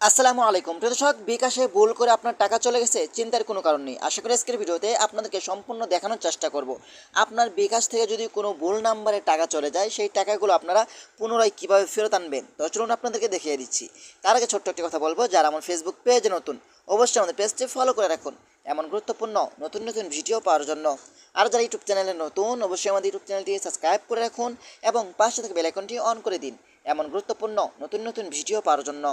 আসসালামু আলাইকুম। প্রিয় দর্শক, বিকাশে ভুল করে আপনার টাকা চলে গেছে, চিন্তার কোনো কারণ নেই। আশা করি আজকের ভিডিওতে আপনাদেরকে সম্পূর্ণ দেখানোর চেষ্টা করব। আপনার বিকাশ থেকে যদি কোনো ভুল নাম্বারে টাকা চলে যায়, সেই টাকাগুলো আপনারা পুনরায় কীভাবে ফেরত আনবেন? তো চলুন আপনাদেরকে দেখিয়ে দিচ্ছি। তার আগে ছোট্ট একটি কথা বলব, যারা আমার ফেসবুক পেজে নতুন, অবশ্যই আমাদের পেজটি ফলো করে রাখুন। এমন গুরুত্বপূর্ণ, নতুন নতুন ভিডিও পাওয়ার জন্য। আর যারা ইউটিউব চ্যানেলে নতুন, অবশ্যই আমাদের ইউটিউব চ্যানেলটি সাবস্ক্রাইব করে রাখুন এবং পাশে থেকে বেলাইকনটি অন করে দিন। এমন গুরুত্বপূর্ণ নতুন নতুন ভিডিও পাওয়ার জন্য।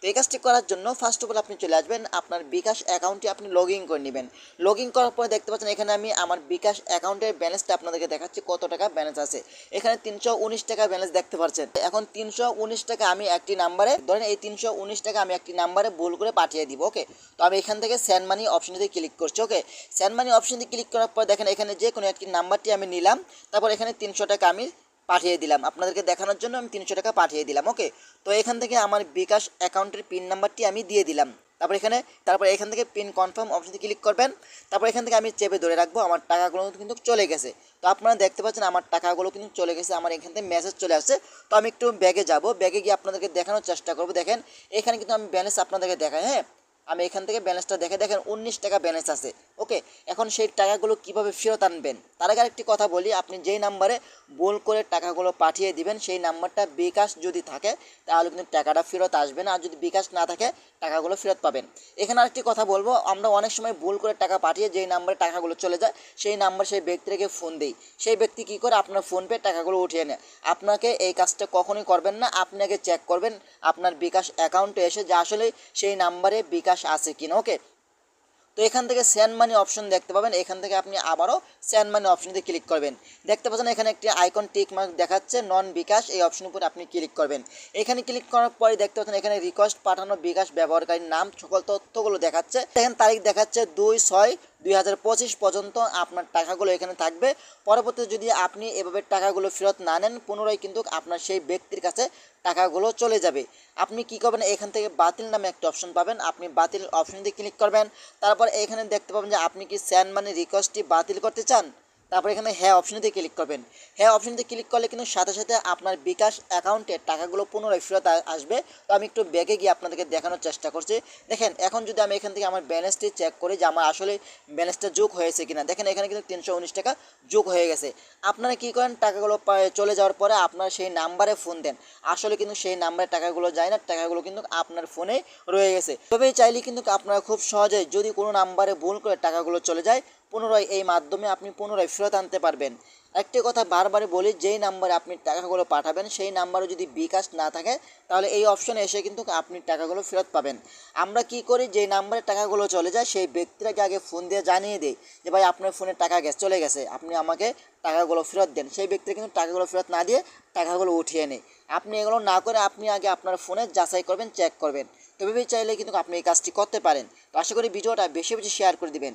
তো এই কাজটি করার জন্য ফার্স্ট অফ অল আপনি চলে আসবেন, আপনার বিকাশ অ্যাকাউন্টটি আপনি লগ ইন করে নেবেন। লগ ইন করার পরে দেখতে পাচ্ছেন এখানে আমি আমার বিকাশ অ্যাকাউন্টের ব্যালেন্সটা আপনাদেরকে দেখাচ্ছি, কত টাকা ব্যালেন্স আছে। এখানে তিনশো উনিশ টাকা ব্যালেন্স দেখতে পাচ্ছেন। এখন তিনশো উনিশ টাকা আমি একটি নাম্বারে ধরেন এই তিনশো উনিশ টাকা আমি একটি নাম্বারে ভুল করে পাঠিয়ে দিব ওকে তো আমি এখান থেকে স্যান্ড মানি অপশনটিতে ক্লিক করছি ওকে স্যান্ড মানি অপশনটি ক্লিক করার পর দেখেন এখানে যে কোনো একটি নাম্বারটি আমি নিলাম, তারপর এখানে তিনশো টাকা আমি পাঠিয়ে দিলাম। আপনাদেরকে দেখানোর জন্য আমি তিনশো টাকা পাঠিয়ে দিলাম ওকে তো এখান থেকে আমার বিকাশ অ্যাকাউন্টের পিন নাম্বারটি আমি দিয়ে দিলাম। তারপর এখানে, তারপর এখান থেকে পিন কনফার্ম অপশনে ক্লিক করবেন। তারপর এখান থেকে আমি চেপে ধরে রাখব, আমার টাকাগুলো কিন্তু চলে গেছে। তো আপনারা দেখতে পাচ্ছেন আমার টাকাগুলো কিন্তু চলে গেছে, আমার এখান থেকে মেসেজ চলে আসছে। তো আমি একটু ব্যাগে যাব ব্যাগে গিয়ে আপনাদেরকে দেখানোর চেষ্টা করব। দেখেন, এখানে কিন্তু আমি ব্যালেন্স আপনাদেরকে দেখাই হ্যাঁ? আমি এখান থেকে ব্যালেন্সটা দেখে, দেখেন, উনিশ টাকা ব্যালেন্স আছে ওকে এখন সেই টাকাগুলো কীভাবে ফেরত আনবেন? তার আগে আরেকটি কথা বলি, আপনি যেই নাম্বারে ভুল করে টাকাগুলো পাঠিয়ে দিবেন, সেই নাম্বারটা বিকাশ যদি থাকে, তাহলে কিন্তু টাকাটা ফেরত আসবে না। আর যদি বিকাশ না থাকে, টাকাগুলো ফেরত পাবেন। এখানে আরেকটি কথা বলব, আমরা অনেক সময় ভুল করে টাকা পাঠিয়ে যেই নাম্বারে টাকাগুলো চলে যায়, সেই নাম্বার সেই ব্যক্তিকে ফোন দেই। সেই ব্যক্তি কী করে? আপনার ফোনপে টাকাগুলো উঠিয়ে নেয়। আপনাকে এই কাজটা কখনোই করবেন না আপনাকে চেক করবেন, আপনার বিকাশ অ্যাকাউন্টে এসে যে আসলে সেই নাম্বারে বিকাশ আছে কিনা ওকে তো এখান থেকে স্যান্ড মানি অপশন দেখতে পাবেন। এখান থেকে আপনি আবারও স্যান্ড মানি অপশনতে ক্লিক করবেন। দেখতে পাচ্ছেন এখানে একটি আইকন টিক মার্ক দেখাচ্ছে নন বিকাশ, এই অপশন উপর আপনি ক্লিক করবেন। এখানে ক্লিক করার পরে দেখতে পাচ্ছেন এখানে রিকোয়েস্ট পাঠানো বিকাশ ব্যবহারকারীর নাম, সকল তথ্যগুলো দেখাচ্ছে। এখানে তারিখ দেখাচ্ছে দুই ছয় দুই হাজার পঁচিশ পর্যন্ত আপনার টাকাগুলো এখানে থাকবে। পরবর্তীতে যদি আপনি এভাবে টাকাগুলো ফেরত না নেন, পুনরায় কিন্তু আপনার সেই ব্যক্তির কাছে টাকাগুলো চলে যাবে। আপনি কি করবেন? এখান থেকে বাতিল নামে একটা অপশন পাবেন। আপনি বাতিল অপশনটি ক্লিক করবেন। তারপর এখানে দেখতে পাবেন যে আপনি কি স্যান মানি রিকোয়েস্টটি বাতিল করতে চান? তারপর এখানে হ্যাঁ অপশনতে ক্লিক করবেন। হ্যাঁ অপশনতে ক্লিক করলে কিন্তু সাথে সাথে আপনার বিকাশ অ্যাকাউন্টে টাকাগুলো পুনরায় ফেরত আসবে। তো আমি একটু ব্যাগে গিয়ে আপনাদেরকে দেখানোর চেষ্টা করছি। দেখেন, এখন যদি আমি এখান থেকে আমার ব্যালেন্সটি চেক করি যে আমার আসলে ব্যালেন্সটা যোগ হয়েছে কিনা। দেখেন, এখানে কিন্তু তিনশো উনিশ টাকা যোগ হয়ে গেছে। আপনারা কী করেন? টাকাগুলো চলে যাওয়ার পরে আপনার সেই নাম্বারে ফোন দেন। আসলে কিন্তু সেই নাম্বারে টাকাগুলো যায় না, টাকাগুলো কিন্তু আপনার ফোনে রয়ে গেছে। তবে চাইলে কিন্তু আপনারা খুব সহজেই যদি কোনো নাম্বারে ভুল করে টাকাগুলো চলে যায় পুনরায় এই মাধ্যমে আপনি পুনরায় ফেরত আনতে পারবেন। একটি কথা বারবারই বলি, যেই নাম্বারে আপনি টাকাগুলো পাঠাবেন, সেই নাম্বারে যদি বিকাশ না থাকে, তাহলে এই অপশনে এসে কিন্তু আপনি টাকাগুলো ফেরত পাবেন। আমরা কি করি, যেই নাম্বারে টাকাগুলো চলে যায়, সেই ব্যক্তিটাকে আগে ফোন দিয়ে জানিয়ে দিই যে, ভাই, আপনার ফোনে টাকা গেছে, চলে গেছে। আপনি আমাকে টাকাগুলো ফেরত দেন। সেই ব্যক্তি কিন্তু টাকাগুলো ফেরত না দিয়ে টাকাগুলো উঠিয়ে নেয়। আপনি এগুলো না করে আপনি আগে আপনার ফোনে যাচাই করবেন চেক করবেন। তবে চাইলে কিন্তু আপনি এই কাজটি করতে পারেন। তো আশা করি ভিডিওটা বেশি বেশি শেয়ার করে দিবেন।